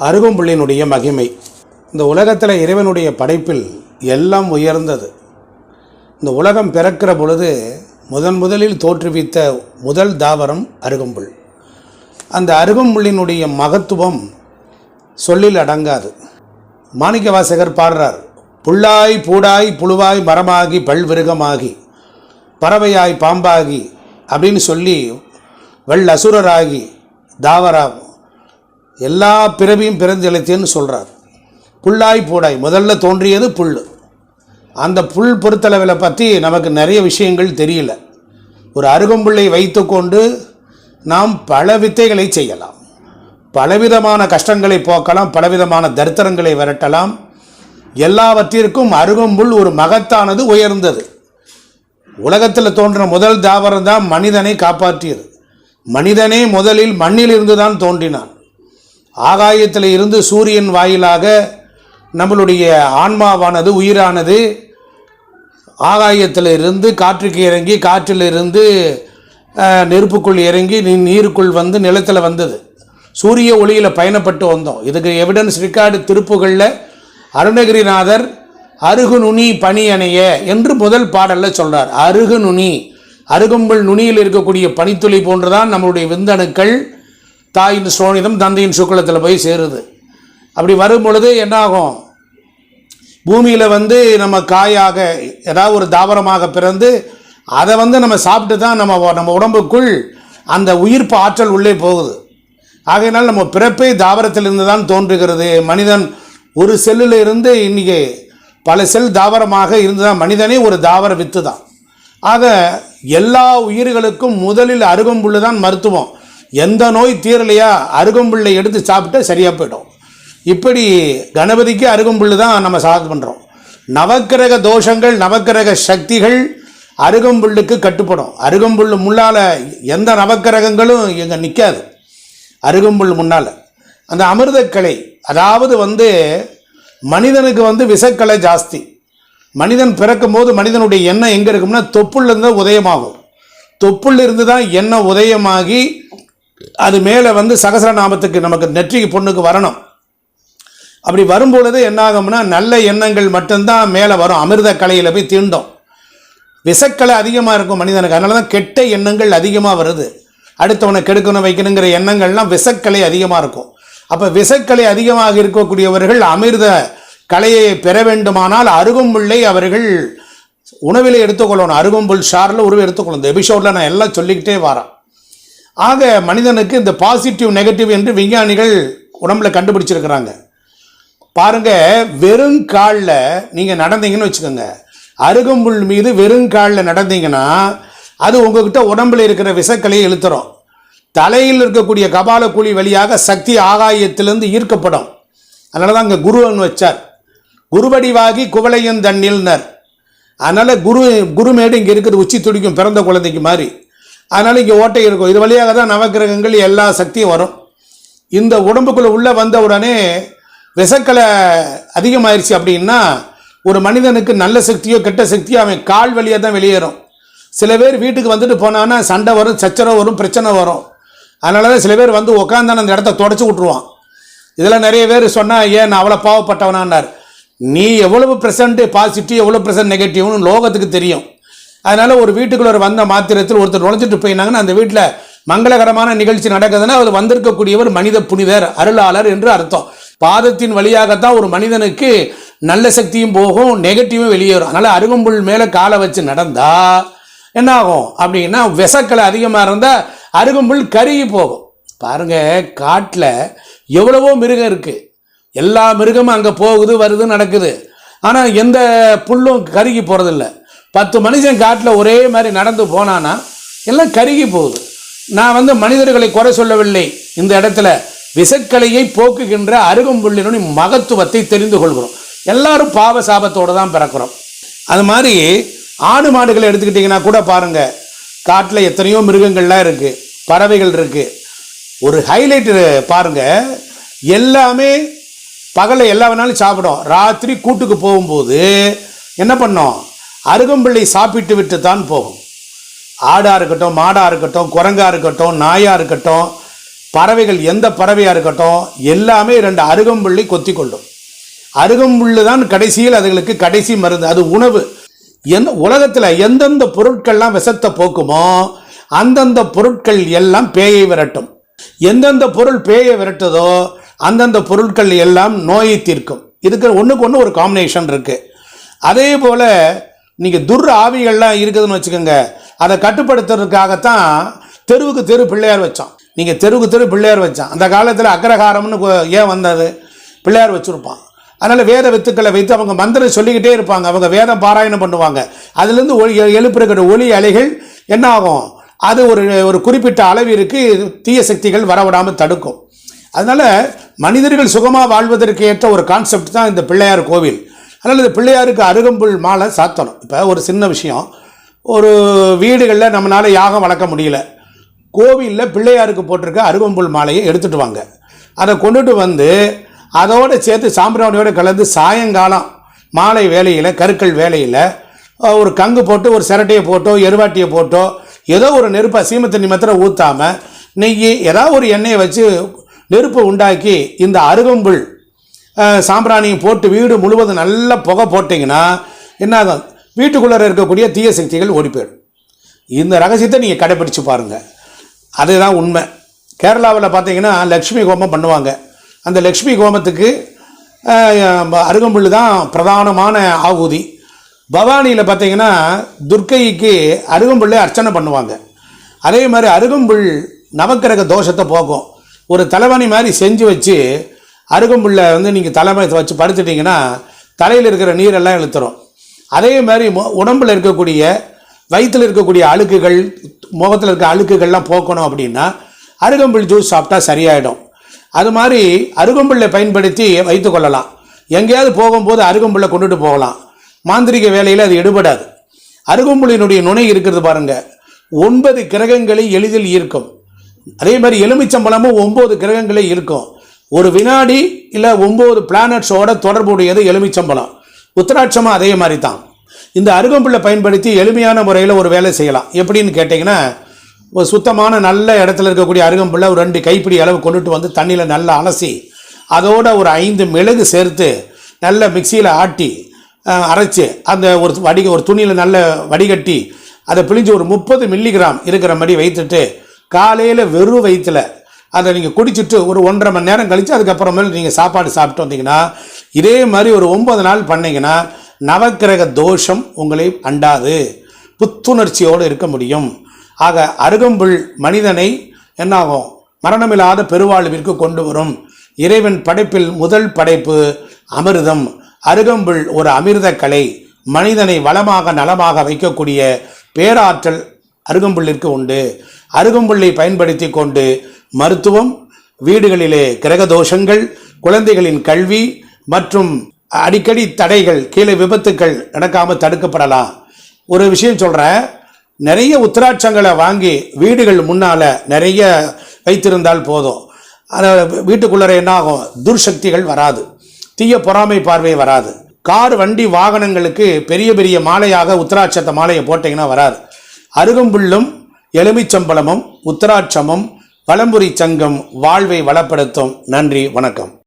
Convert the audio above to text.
அருகம்புள்ளினுடைய மகிமை. இந்த உலகத்தில் இறைவனுடைய படைப்பில் எல்லாம் உயர்ந்தது. இந்த உலகம் பிறக்கிற பொழுது முதன் முதலில் தோற்றுவித்த முதல் தாவரம் அருகம்புல். அந்த அருகம்புள்ளினுடைய மகத்துவம் சொல்லில் அடங்காது. மாணிக்கவாசகர் பாடுறார் புல்லாய் பூடாய் புழுவாய் மரமாகி பல்விருகமாகி பறவையாய் பாம்பாகி அப்படின்னு சொல்லி வெள் அசுரராகி தாவரா எல்லா பிறவியும் பிறந்தெழுத்தேன்னு சொல்கிறார் புல்லாய் பூடாய். முதல்ல தோன்றியது புல் அந்த புல் பொறுத்தளவில் பற்றி நமக்கு நிறைய விஷயங்கள் தெரியல. ஒரு அருகம்புல்லை வைத்துக்கொண்டு நாம் பல வித்தைகளை செய்யலாம். பலவிதமான கஷ்டங்களை போக்கலாம் பலவிதமான தரித்திரங்களை விரட்டலாம். எல்லாவற்றிற்கும் அருகம்புல் ஒரு மகத்தானது உயர்ந்தது. உலகத்தில் தோன்றின முதல் தாவரம் தான் மனிதனை காப்பாற்றியது. மனிதனே முதலில் மண்ணிலிருந்து தான் தோன்றினான். ஆகாயத்தில் இருந்து சூரியன் வாயிலாக நம்மளுடைய ஆன்மாவானது உயிரானது. ஆகாயத்தில் இருந்து காற்றுக்கு இறங்கி காற்றிலிருந்து நெருப்புக்குள் இறங்கி நீருக்குள் வந்து நிலத்தில் வந்தது. சூரிய ஒளியில் பயணப்பட்டு வந்தோம். இதுக்கு எவிடன்ஸ் ரெக்கார்டு திருப்புகளில் அருணகிரிநாதர் அருகு நுனி பனி அணைய என்று முதல் பாடலில் சொல்கிறார் அருகு நுனி அருகம்புல் நுனியில் இருக்கக்கூடிய பனித்துளி போன்றுதான் நம்மளுடைய விந்தணுக்கள் தாயின் சோனிதம் தந்தையின் சுக்கலத்தில் போய் சேருது. அப்படி வரும் பொழுது என்னாகும்? பூமியில் வந்து நம்ம காயாக ஏதாவது ஒரு தாவரமாக பிறந்து அதை வந்து நம்ம சாப்பிட்டு தான் நம்ம நம்ம உடம்புக்குள் அந்த உயிர்ப்பு ஆற்றல் உள்ளே போகுது. ஆகையினால் நம்ம பிறப்பே தாவரத்திலிருந்து தான் தோன்றுகிறது. மனிதன் ஒரு செல்லில் இருந்து இன்றைக்கி பல செல் தாவரமாக இருந்து தான் மனிதனே ஒரு தாவர வித்து தான் ஆக எல்லா உயிர்களுக்கும் முதலில் அருகம்புல்லு தான் மருத்துவம். எந்த நோய் தீரலையா? அருகம்புல்லை எடுத்து சாப்பிட்டா சரியாக போயிடும். இப்படி கணபதிக்கு அருகம்புல்லு தான் நம்ம சாதம் பண்ணுறோம் நவக்கிரக தோஷங்கள் நவக்கிரக சக்திகள் அருகம்புல்லுக்கு கட்டுப்படும். அருகம்புல் முன்னால் எந்த நவக்கிரகங்களும் இங்கே நிற்காது அருகம்புல் முன்னால். அந்த அமிர்தக்கலை அதாவது வந்து மனிதனுக்கு வந்து விஷக்கலை ஜாஸ்தி. மனிதன் பிறக்கும் போது மனிதனுடைய எண்ணம் எங்கே இருக்கும்னா தொப்புள்லேருந்து உதயமாகும். தொப்புள்ள இருந்து தான் எண்ணம் உதயமாகி அது மேலே வந்து சகசரநாமத்துக்கு நமக்கு நெற்றிக்கு பொண்ணுக்கு வரணும். அப்படி வரும்பொழுது என்ன ஆகும்னா நல்ல எண்ணங்கள் மட்டும்தான் மேலே வரும். அமிர்த கலையில் போய் தீண்டும். விசக்கலை அதிகமாக இருக்கும் மனிதனுக்கு. அதனால தான் கெட்ட எண்ணங்கள் அதிகமாக வருது. அடுத்தவனை கெடுக்கணும் வைக்கணுங்கிற எண்ணங்கள்லாம் விசக்கலை அதிகமாக இருக்கும். அப்போ விசக்கலை அதிகமாக இருக்கக்கூடியவர்கள் அமிர்த கலையை பெற வேண்டுமானால் அருகம்புல்லை அவர்கள் உணவில் எடுத்துக்கொள்ளணும். அருகம்புல் ஷாரில் உருவம் எடுத்துக்கொள்ளணும். இந்த எபிசோடில் நான் எல்லாம் சொல்லிக்கிட்டே வரேன். ஆக மனிதனுக்கு இந்த பாசிட்டிவ் நெகட்டிவ் என்று விஞ்ஞானிகள் உடம்புல கண்டுபிடிச்சிருக்கிறாங்க. பாருங்க வெறும் காலில் நீங்கள் நடந்தீங்கன்னு வச்சுக்கோங்க. அருகம்புல் மீது வெறும் காலில் நடந்தீங்கன்னா அது உங்ககிட்ட உடம்புல இருக்கிற விஷக்கலையை இழுத்துறோம் தலையில் இருக்கக்கூடிய கபால குழி வழியாக சக்தி ஆகாயத்திலிருந்து ஈர்க்கப்படும். அதனால தான் அங்கே குருன்னு வச்சார். குருவடிவாகி குவளையும் தண்ணில்னர் அதனால் குரு குருமேடு இங்கே இருக்கிறது உச்சி துடிக்கும் பிறந்த குழந்தைக்கு மாதிரி. அதனால் இங்கே ஓட்டை இருக்கும். இது வழியாக தான் நவக்கிரகங்கள் எல்லா சக்தியும் வரும். இந்த உடம்புக்குள்ளே உள்ளே வந்த உடனே விசக்கலை அதிகமாயிருச்சு அப்படின்னா ஒரு மனிதனுக்கு நல்ல சக்தியோ கெட்ட சக்தியோ அவன் கால் வழியாக தான் வெளியேறும். சில பேர் வீட்டுக்கு வந்துட்டு போனான்னா சண்டை வரும் சச்சரவு வரும் பிரச்சனை வரும். அதனால தான் சில பேர் வந்து உட்காந்தான அந்த இடத்த தொடச்சி விட்ருவான் இதெல்லாம் நிறைய பேர் சொன்னால் ஏன் நான் அவ்வளோ பாவப்பட்டவனான்னார். நீ எவ்வளவு ப்ரெசண்ட்டு பாசிட்டிவ் எவ்வளோ ப்ரெசன்ட் நெகட்டிவ்னு லோகத்துக்கு தெரியும். அதனால் ஒரு வீட்டுக்குள்ளே வந்த மாத்திரத்தில் ஒருத்தர் நுழைஞ்சிட்டு போயினாங்கன்னா அந்த வீட்டில் மங்களகரமான நிகழ்ச்சி நடக்குதுன்னா அது வந்திருக்கக்கூடியவர் மனித புனிதர் அருளாளர் என்று அர்த்தம். பாதத்தின் வழியாகத்தான் ஒரு மனிதனுக்கு நல்ல சக்தியும் போகும் நெகட்டிவும் வெளியேறும். அதனால் அருகம்புல் மேலே காலை வச்சு நடந்தா என்ன ஆகும் அப்படின்னா விஷக்கலை அதிகமாக இருந்தால் அருகம்புல் கருகி போகும். பாருங்க காட்டில் எவ்வளவோ மிருகம் இருக்குது எல்லா மிருகமும் அங்கே போகுது வருது நடக்குது. ஆனால் எந்த புல்லும் கருகி போகிறதில்ல பத்து மனுஷன் காட்டில் ஒரே மாதிரி நடந்து போனானா எல்லாம் கருகி போகுது. நான் வந்து மனிதர்களை குறை சொல்லவில்லை. இந்த இடத்துல விசக்கலையை போக்குகின்ற அருகம்புள்ளினுடைய மகத்துவத்தை தெரிந்து கொள்கிறோம். எல்லாரும் பாவ சாபத்தோடு தான் பிறக்கிறோம். அது மாதிரி ஆடு மாடுகளை எடுத்துக்கிட்டிங்கன்னா கூட பாருங்கள் காட்டில் எத்தனையோ மிருகங்கள்லாம் இருக்குது பறவைகள் இருக்குது ஒரு ஹைலைட்டு பாருங்கள் எல்லாமே பகலில் எல்லா வேணாலும் சாப்பிடும். ராத்திரி கூட்டுக்கு போகும்போது என்ன பண்ணோம்? அருகம்பிள்ளை சாப்பிட்டு விட்டு தான் போகும். ஆடாக இருக்கட்டும் மாடாக இருக்கட்டும் குரங்காக இருக்கட்டும் நாயாக இருக்கட்டும் பறவைகள் எந்த பறவையாக இருக்கட்டும் எல்லாமே ரெண்டு அருகம்புள்ளி கொத்தி கொள்ளும். அருகம்புள்ளு தான் கடைசியில் அதுகளுக்கு கடைசி மருந்து அது உணவு. எந்த உலகத்தில் எந்தெந்த பொருட்கள்லாம் விஷத்தை போக்குமோ அந்தந்த பொருட்கள் எல்லாம் பேயை விரட்டும். எந்தெந்த பொருள் பேயை விரட்டுதோ அந்தந்த பொருட்கள் எல்லாம் நோயை தீர்க்கும். இதுக்கு ஒன்றுக்கு ஒன்று ஒரு காம்பினேஷன் இருக்குது அதே போல் நீங்கள் துர் ஆவிகள்லாம் இருக்குதுன்னு வச்சுக்கோங்க. அதை கட்டுப்படுத்துறதுக்காகத்தான் தெருவுக்கு தெரு பிள்ளையார் வச்சோம் நீங்கள் தெருவுக்கு தெரு பிள்ளையார் வச்சான். அந்த காலத்தில் அக்ரஹாரம்னு ஏன் வந்தது? பிள்ளையார் வச்சுருப்பான். அதனால் வேத வித்துக்களை வைத்து அவங்க மந்திரம் சொல்லிக்கிட்டே இருப்பாங்க. அவங்க வேதம் பாராயணம் பண்ணுவாங்க. அதுலேருந்து ஒளி எழுப்புகிற ஒளி அலைகள் என்ன ஆகும் அது ஒரு ஒரு குறிப்பிட்ட அளவிற்கு தீய சக்திகள் வரவிடாமல் தடுக்கும். அதனால் மனிதர்கள் சுகமாக வாழ்வதற்கு ஏற்ற ஒரு கான்செப்ட் தான் இந்த பிள்ளையார் கோவில். அதனால் இந்த பிள்ளையாருக்கு அருகம்புல் மாலை சாத்தணும். இப்போ ஒரு சின்ன விஷயம். ஒரு வீடுகளில் நம்மளால் யாகம் வளர்க்க முடியல. கோவிலில் பிள்ளையாருக்கு போட்டிருக்க அருகம்புல் மாலையை எடுத்துகிட்டு வாங்க. அதை கொண்டுட்டு வந்து அதோடு சேர்த்து சாம்பிராணியோடு கலந்து சாயங்காலம் மாலை வேலையில் கருக்கள் வேலையில் ஒரு கங்கு போட்டு ஒரு சிரட்டையை போட்டோ எருவாட்டியை போட்டோ ஏதோ ஒரு நெருப்பை சீம தண்ணி மாத்திரம் ஊற்றாமல் நெய் ஏதாவது ஒரு எண்ணெயை வச்சு நெருப்பு உண்டாக்கி இந்த அருகம்புல் சாம்பிராணியும் போட்டு வீடு முழுவதும் நல்லா புகை போட்டிங்கன்னா என்ன ஆகும்? வீட்டுக்குள்ளே இருக்கக்கூடிய தீய சக்திகள் ஓடி போயிடும். இந்த ரகசியத்தை நீங்கள் கடைப்பிடிச்சு பாருங்கள் அதுதான் உண்மை. கேரளாவில் பார்த்தீங்கன்னா லக்ஷ்மி ஹோமம் பண்ணுவாங்க. அந்த லக்ஷ்மி ஹோமத்துக்கு அருகம்புல் தான் பிரதானமான ஆகுதி. பவானியில் பார்த்தீங்கன்னா துர்க்கைக்கு அருகம்புல்லை அர்ச்சனை பண்ணுவாங்க. அதே மாதிரி அருகம்புல் நவக்கிரக தோஷத்தை போக்கும். ஒரு தலைவணி மாதிரி செஞ்சு வச்சு அருகம்புல்லை வந்து நீங்கள் தலைமை வச்சு படுத்துட்டிங்கன்னா தலையில் இருக்கிற நீரெல்லாம் இழுத்துரும். அதே மாதிரி உடம்பில் இருக்கக்கூடிய வயிற்றில் இருக்கக்கூடிய அழுக்குகள் முகத்தில் இருக்க அழுக்குகள்லாம் போக்கணும் அப்படின்னா அருகம்புல் ஜூஸ் சாப்பிட்டா சரியாயிடும். அது மாதிரி அருகம்புல்லை பயன்படுத்தி வைத்து கொள்ளலாம். எங்கேயாவது போகும்போது அருகம்புல்லை கொண்டுட்டு போகலாம். மாந்திரிக வேலையில் அது எடுபடாது. அருகம்புல்லினுடைய நுனை இருக்கிறது பாருங்கள் ஒன்பது கிரகங்களை எளிதில் ஈர்க்கும். அதே மாதிரி எலுமிச்சம்பழமும் ஒம்பது கிரகங்களை இருக்கும் ஒரு வினாடி இல்லை ஒம்பது பிளானட்ஸோட தொடர்புடையது எலுமிச்சம்பழம். உத்தராட்சமாக அதே மாதிரி தான் இந்த அருகம்புல்லை பயன்படுத்தி எளிமையான முறையில் ஒரு வேலை செய்யலாம். எப்படின்னு கேட்டிங்கன்னா ஒரு சுத்தமான நல்ல இடத்துல இருக்கக்கூடிய அருகம்புல்லை ஒரு ரெண்டு கைப்பிடி அளவு கொண்டுட்டு வந்து தண்ணியில் நல்லா அலசி அதோட ஒரு ஐந்து மிளகு சேர்த்து நல்ல மிக்சியில் ஆட்டி அரைச்சி அந்த ஒரு வடிக ஒரு துணியில் நல்ல வடிகட்டி அதை பிழிஞ்சு ஒரு முப்பது மில்லிகிராம் இருக்கிற மாதிரி வைத்துட்டு காலையில் வெறும் வயிற்றில் அதை நீங்கள் குடிச்சிட்டு ஒரு ஒன்றரை மணி நேரம் கழித்து அதுக்கப்புறமேல் நீங்கள் சாப்பாடு சாப்பிட்டு வந்தீங்கன்னா இதே மாதிரி ஒரு ஒன்பது நாள் பண்ணிங்கன்னா நவக்கிரக தோஷம் உங்களை அண்டாது. புத்துணர்ச்சியோடு இருக்க முடியும். ஆக அருகம்புல் மனிதனை என்னாகும்? மரணமில்லாத பெருவாழ்விற்கு கொண்டு வரும். இறைவன் படைப்பில் முதல் படைப்பு அமிர்தம். அருகம்புல் ஒரு அமிர்த கலை. மனிதனை வளமாக நலமாக வைக்கக்கூடிய பேராற்றல் அருகம்புல்லிற்கு உண்டு. அருகம்புல்லை பயன்படுத்தி கொண்டு மருத்துவம் வீடுகளிலே கிரக தோஷங்கள் குழந்தைகளின் கல்வி மற்றும் அடிக்கடி தடைகள் கீழே விபத்துக்கள் நடக்காமல் தடுக்கப்படலாம். ஒரு விஷயம் சொல்கிறேன் நிறைய உத்தராட்சங்களை வாங்கி வீடுகள் முன்னால் நிறைய வைத்திருந்தால் போதும். வீட்டுக்குள்ளே என்ன ஆகும்? துர்சக்திகள் வராது. தீய பொறாமை பார்வை வராது. கார் வண்டி வாகனங்களுக்கு பெரிய பெரிய மாலையாக உத்தராட்சத்தை மாலையை போட்டிங்கன்னா வராது. அருகம்புல்லும் எலுமிச்சம்பழமும் உத்தராட்சமும் பழம்புரி சங்கம் வாழ்வை வளப்படுத்தும். நன்றி வணக்கம்.